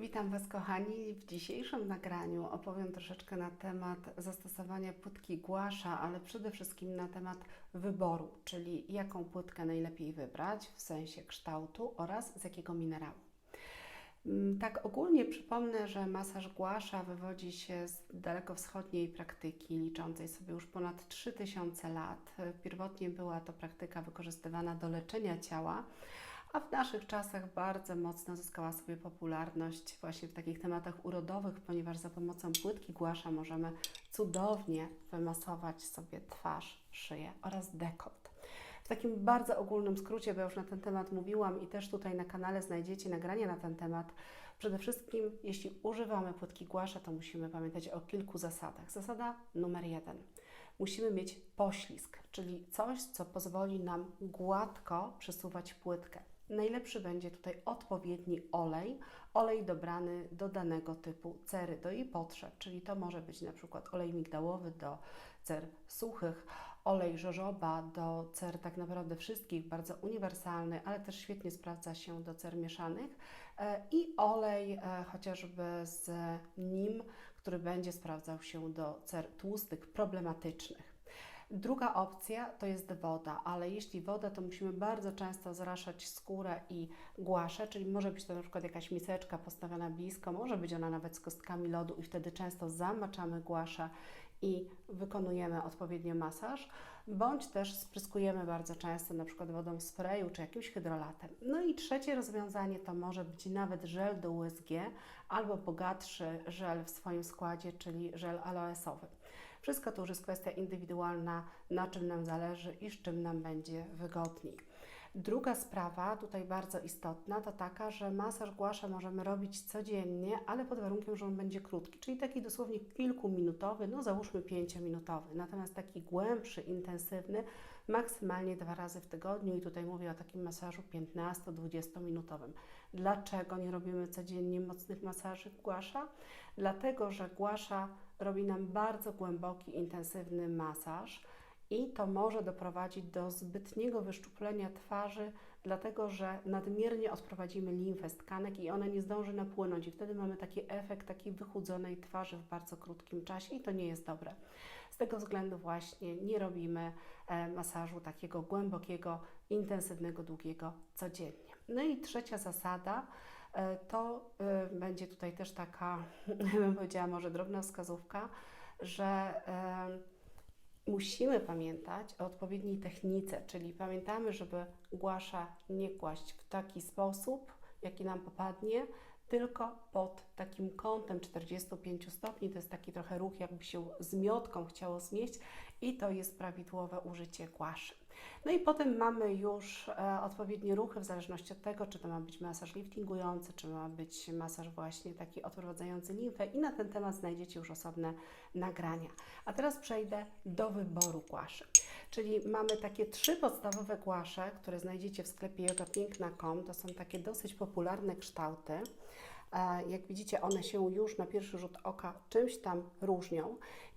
Witam Was, kochani. W dzisiejszym nagraniu opowiem troszeczkę na temat zastosowania płytki głasza, ale przede wszystkim na temat wyboru, czyli jaką płytkę najlepiej wybrać w sensie kształtu oraz z jakiego minerału. Mm, Tak ogólnie przypomnę, że masaż głasza wywodzi się z dalekowschodniej praktyki liczącej sobie już ponad 3000 lat. Pierwotnie była to praktyka wykorzystywana do leczenia ciała, a w naszych czasach bardzo mocno zyskała sobie popularność właśnie w takich tematach urodowych, ponieważ za pomocą płytki głasza możemy cudownie wymasować sobie twarz, szyję oraz dekolt. W takim bardzo ogólnym skrócie, bo już na ten temat mówiłam i też tutaj na kanale znajdziecie nagranie na ten temat. Przede wszystkim, jeśli używamy płytki głasza, to musimy pamiętać o kilku zasadach. Zasada numer jeden. Musimy mieć poślizg, czyli coś, co pozwoli nam gładko przesuwać płytkę. Najlepszy będzie tutaj odpowiedni olej, olej dobrany do danego typu cery, do jej potrzeb, czyli to może być na przykład olej migdałowy do cer suchych, olej żożoba do cer tak naprawdę wszystkich, bardzo uniwersalny, ale też świetnie sprawdza się do cer mieszanych e, i olej e, chociażby z nim, który będzie sprawdzał się do cer tłustych, problematycznych. Druga opcja to jest woda, ale jeśli woda, to musimy bardzo często zraszać skórę i głaszę, czyli może być to na przykład jakaś miseczka postawiona blisko, może być ona nawet z kostkami lodu i wtedy często zamaczamy głaszę i wykonujemy odpowiednio masaż, bądź też spryskujemy bardzo często na przykład wodą sprayu czy jakimś hydrolatem. No i trzecie rozwiązanie to może być nawet żel do USG albo bogatszy żel w swoim składzie, czyli żel aloesowy. Wszystko to już jest kwestia indywidualna, na czym nam zależy i z czym nam będzie wygodniej. Druga sprawa, tutaj bardzo istotna, to taka, że masaż głasza możemy robić codziennie, ale pod warunkiem, że on będzie krótki, czyli taki dosłownie kilkuminutowy, no załóżmy pięciominutowy. Natomiast taki głębszy, intensywny, maksymalnie dwa razy w tygodniu i tutaj mówię o takim masażu 15-20 minutowym. Dlaczego nie robimy codziennie mocnych masaży głasza? Dlatego, że głasza robi nam bardzo głęboki, intensywny masaż i to może doprowadzić do zbytniego wyszczuplenia twarzy, dlatego że nadmiernie odprowadzimy limfę z tkanek i ona nie zdąży napłynąć i wtedy mamy taki efekt takiej wychudzonej twarzy w bardzo krótkim czasie i to nie jest dobre. Z tego względu właśnie nie robimy e, masażu takiego głębokiego, intensywnego, długiego codziennie. No i trzecia zasada e, to e, będzie tutaj też taka, bym powiedziała, może drobna wskazówka, że musimy pamiętać o odpowiedniej technice, czyli pamiętamy, żeby głasza nie kłaść w taki sposób, jaki nam popadnie, tylko pod takim kątem 45 stopni. To jest taki trochę ruch, jakby się zmiotką chciało zmieść i to jest prawidłowe użycie głaszy. No i potem mamy już e, odpowiednie ruchy w zależności od tego, czy to ma być masaż liftingujący, czy ma być masaż właśnie taki odprowadzający limfę i na ten temat znajdziecie już osobne nagrania. A teraz przejdę do wyboru głaszy. Czyli mamy takie trzy podstawowe głasze, które znajdziecie w sklepie jogapiękna.com. To są takie dosyć popularne kształty. E, Jak widzicie, one się już na pierwszy rzut oka czymś tam różnią.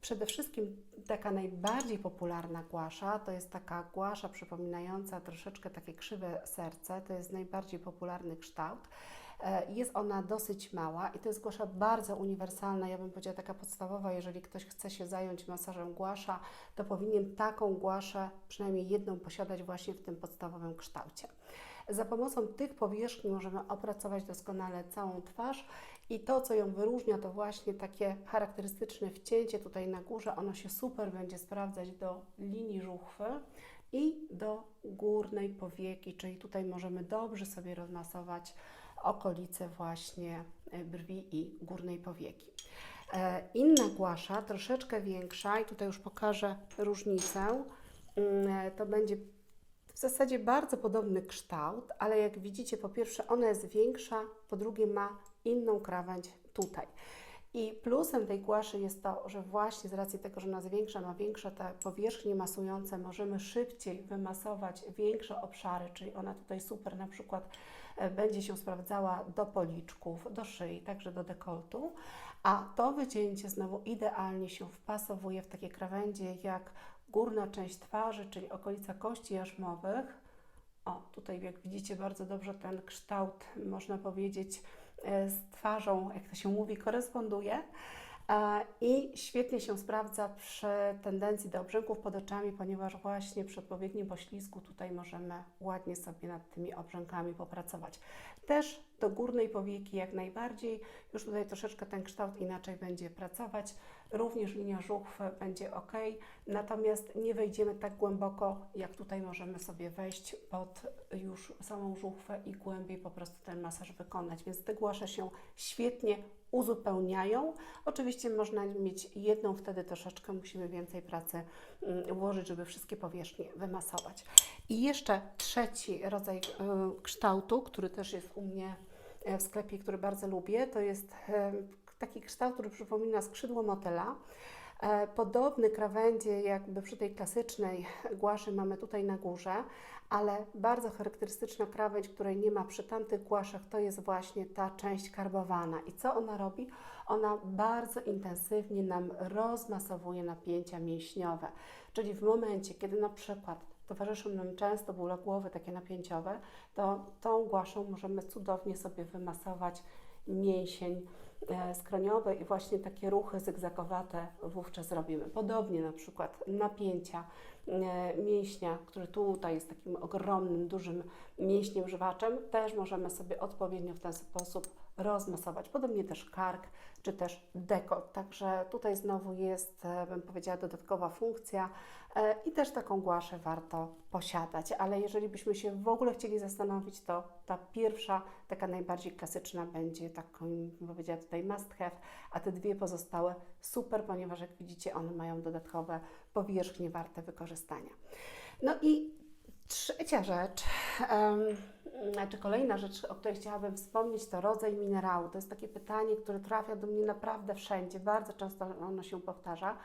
Przede wszystkim taka najbardziej popularna głasza to jest taka głasza przypominająca troszeczkę takie krzywe serce. To jest najbardziej popularny kształt. E, Jest ona dosyć mała i to jest głasza bardzo uniwersalna, ja bym powiedziała taka podstawowa. Jeżeli ktoś chce się zająć masażem głasza, to powinien taką głaszę, przynajmniej jedną, posiadać właśnie w tym podstawowym kształcie. Za pomocą tych powierzchni możemy opracować doskonale całą twarz i to, co ją wyróżnia, to właśnie takie charakterystyczne wcięcie tutaj na górze. Ono się super będzie sprawdzać do linii żuchwy i do górnej powieki, czyli tutaj możemy dobrze sobie rozmasować okolice właśnie e, brwi i górnej powieki. E, Inna głasza, troszeczkę większa i tutaj już pokażę różnicę, Mm, e, to będzie w zasadzie bardzo podobny kształt, ale jak widzicie, po pierwsze ona jest większa, po drugie ma inną krawędź tutaj. I plusem tej głaszy jest to, że właśnie z racji tego, że ona jest większa, ma większe te powierzchnie masujące, możemy szybciej wymasować większe obszary, czyli ona tutaj super na przykład będzie się sprawdzała do policzków, do szyi, także do dekoltu, a to wycięcie znowu idealnie się wpasowuje w takie krawędzie jak górna część twarzy, czyli okolica kości jarzmowych. O, tutaj jak widzicie bardzo dobrze ten kształt, można powiedzieć, e, z twarzą, jak to się mówi, koresponduje. I świetnie się sprawdza przy tendencji do obrzęków pod oczami, ponieważ właśnie przy odpowiednim poślizgu tutaj możemy ładnie sobie nad tymi obrzękami popracować. Też do górnej powieki jak najbardziej, już tutaj troszeczkę ten kształt inaczej będzie pracować. Również linia żuchwy będzie ok, natomiast nie wejdziemy tak głęboko, jak tutaj możemy sobie wejść pod już samą żuchwę i głębiej po prostu ten masaż wykonać. Więc te głasze się świetnie uzupełniają. Oczywiście można mieć jedną, wtedy troszeczkę musimy więcej pracy mm, włożyć, żeby wszystkie powierzchnie wymasować. I jeszcze trzeci rodzaj y, kształtu, który też jest u mnie e, w sklepie, który bardzo lubię, to jest e, taki kształt, który przypomina skrzydło motyla. E, podobny krawędzie jakby przy tej klasycznej głaszy mamy tutaj na górze, ale bardzo charakterystyczna krawędź, której nie ma przy tamtych głaszach, to jest właśnie ta część karbowana. I co ona robi? Ona bardzo intensywnie nam rozmasowuje napięcia mięśniowe. Czyli w momencie, kiedy na przykład towarzyszą nam często bóle głowy takie napięciowe, to tą głaszą możemy cudownie sobie wymasować mięsień skroniowe i właśnie takie ruchy zygzakowate wówczas robimy. Podobnie na przykład napięcia e, mięśnia, który tutaj jest takim ogromnym, dużym mięśniem żywaczem, też możemy sobie odpowiednio w ten sposób rozmasować. Podobnie też kark, czy też dekolt. Także tutaj znowu jest, e, bym powiedziała, dodatkowa funkcja e, i też taką głaszę warto posiadać. Ale jeżeli byśmy się w ogóle chcieli zastanowić, to ta pierwsza, taka najbardziej klasyczna będzie taką, bym powiedziała tutaj must have, a te dwie pozostałe super, ponieważ jak widzicie, one mają dodatkowe powierzchnie warte wykorzystania. No i trzecia rzecz, um, znaczy kolejna rzecz, o której chciałabym wspomnieć, to rodzaj minerału. To jest takie pytanie, które trafia do mnie naprawdę wszędzie, bardzo często ono się powtarza.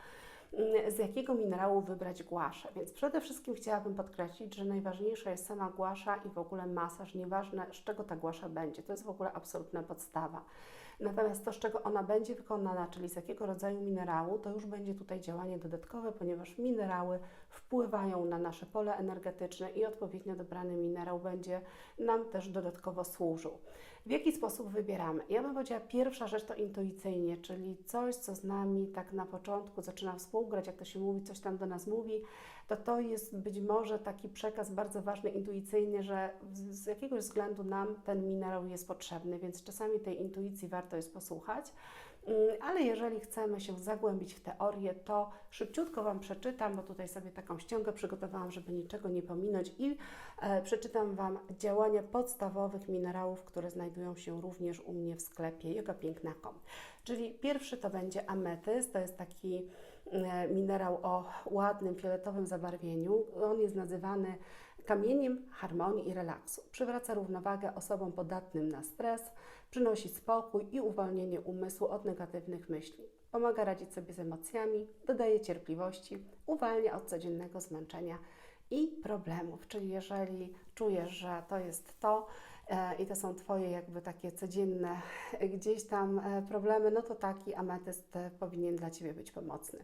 Mm, z jakiego minerału wybrać głaszę? Więc przede wszystkim chciałabym podkreślić, że najważniejsza jest sama głasza i w ogóle masaż, nieważne z czego ta głasza będzie. To jest w ogóle absolutna podstawa. Natomiast to, z czego ona będzie wykonana, czyli z jakiego rodzaju minerału, to już będzie tutaj działanie dodatkowe, ponieważ minerały wpływają na nasze pole energetyczne i odpowiednio dobrany minerał będzie nam też dodatkowo służył. W jaki sposób wybieramy? Ja bym powiedziała, pierwsza rzecz to intuicyjnie, czyli coś, co z nami tak na początku zaczyna współgrać, jak to się mówi, coś tam do nas mówi, to to jest być może taki przekaz bardzo ważny, intuicyjny, że z jakiegoś względu nam ten minerał jest potrzebny, więc czasami tej intuicji warto jest posłuchać. Mm, ale jeżeli chcemy się zagłębić w teorię, to szybciutko Wam przeczytam, bo tutaj sobie taką ściągę przygotowałam, żeby niczego nie pominąć i e, przeczytam Wam działania podstawowych minerałów, które znajdują się również u mnie w sklepie yogapiękna.com. Czyli pierwszy to będzie ametyst, to jest taki e, minerał o ładnym fioletowym zabarwieniu. On jest nazywany kamieniem harmonii i relaksu. Przywraca równowagę osobom podatnym na stres, przynosi spokój i uwolnienie umysłu od negatywnych myśli. Pomaga radzić sobie z emocjami, dodaje cierpliwości, uwalnia od codziennego zmęczenia i problemów. Czyli jeżeli czujesz, że to jest to e, i to są Twoje jakby takie codzienne gdzieś tam e, problemy, no to taki ametyst e, powinien dla Ciebie być pomocny.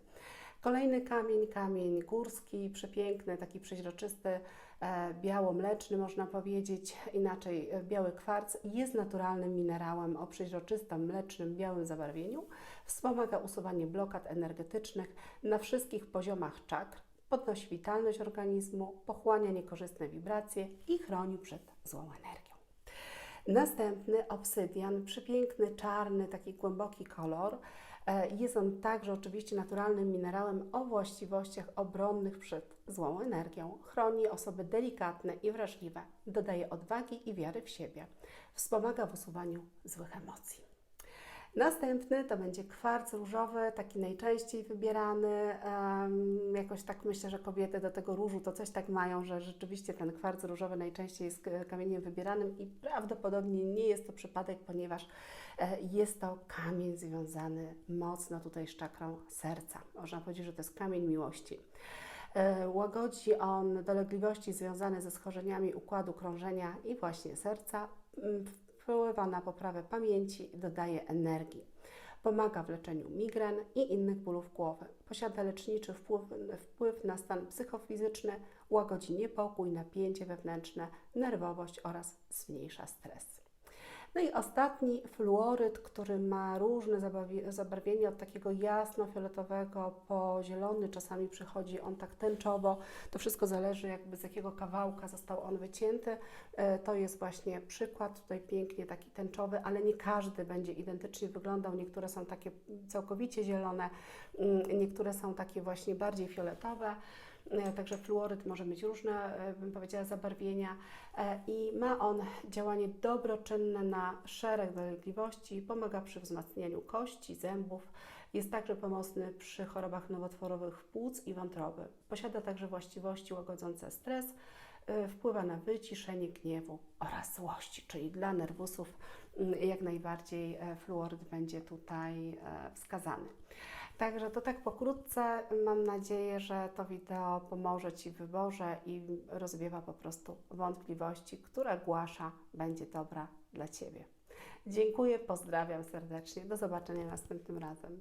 Kolejny kamień, kamień górski, przepiękny, taki przeźroczysty, E, biało-mleczny, można powiedzieć, inaczej e, biały kwarc, jest naturalnym minerałem o przeźroczystym, mlecznym, białym zabarwieniu. Wspomaga usuwanie blokad energetycznych na wszystkich poziomach czakr, podnosi witalność organizmu, pochłania niekorzystne wibracje i chroni przed złą energią. Następny obsydian, przepiękny, czarny, taki głęboki kolor. E, jest on także oczywiście naturalnym minerałem o właściwościach obronnych przed złą energią. Chroni osoby delikatne i wrażliwe, dodaje odwagi i wiary w siebie, wspomaga w usuwaniu złych emocji. Następny to będzie kwarc różowy, taki najczęściej wybierany. Jakoś tak myślę, że kobiety do tego różu to coś tak mają, że rzeczywiście ten kwarc różowy najczęściej jest kamieniem wybieranym i prawdopodobnie nie jest to przypadek, ponieważ e, jest to kamień związany mocno tutaj z czakrą serca. Można powiedzieć, że to jest kamień miłości. E, łagodzi on dolegliwości związane ze schorzeniami układu krążenia i właśnie serca, wpływa na poprawę pamięci i dodaje energii. Pomaga w leczeniu migren i innych bólów głowy. Posiada leczniczy wpływ, wpływ na stan psychofizyczny, łagodzi niepokój, napięcie wewnętrzne, nerwowość oraz zmniejsza stres. No i ostatni fluoryd, który ma różne zabarwienie od takiego jasno-fioletowego po zielony, czasami przychodzi on tak tęczowo. To wszystko zależy jakby z jakiego kawałka został on wycięty. E, To jest właśnie przykład, tutaj pięknie taki tęczowy, ale nie każdy będzie identycznie wyglądał. Niektóre są takie całkowicie zielone, mm, niektóre są takie właśnie bardziej fioletowe. E, Także fluoryd może mieć różne, e, bym powiedziała, zabarwienia e, i ma on działanie dobroczynne na szereg dolegliwości, pomaga przy wzmacnianiu kości, zębów, jest także pomocny przy chorobach nowotworowych płuc i wątroby. Posiada także właściwości łagodzące stres, wpływa na wyciszenie gniewu oraz złości, czyli dla nerwusów jak najbardziej e, fluoryd będzie tutaj e, wskazany. Także to tak pokrótce. Mam nadzieję, że to wideo pomoże Ci w wyborze i rozwiewa po prostu wątpliwości, która głasza będzie dobra dla Ciebie. Dziękuję, pozdrawiam serdecznie. Do zobaczenia następnym razem.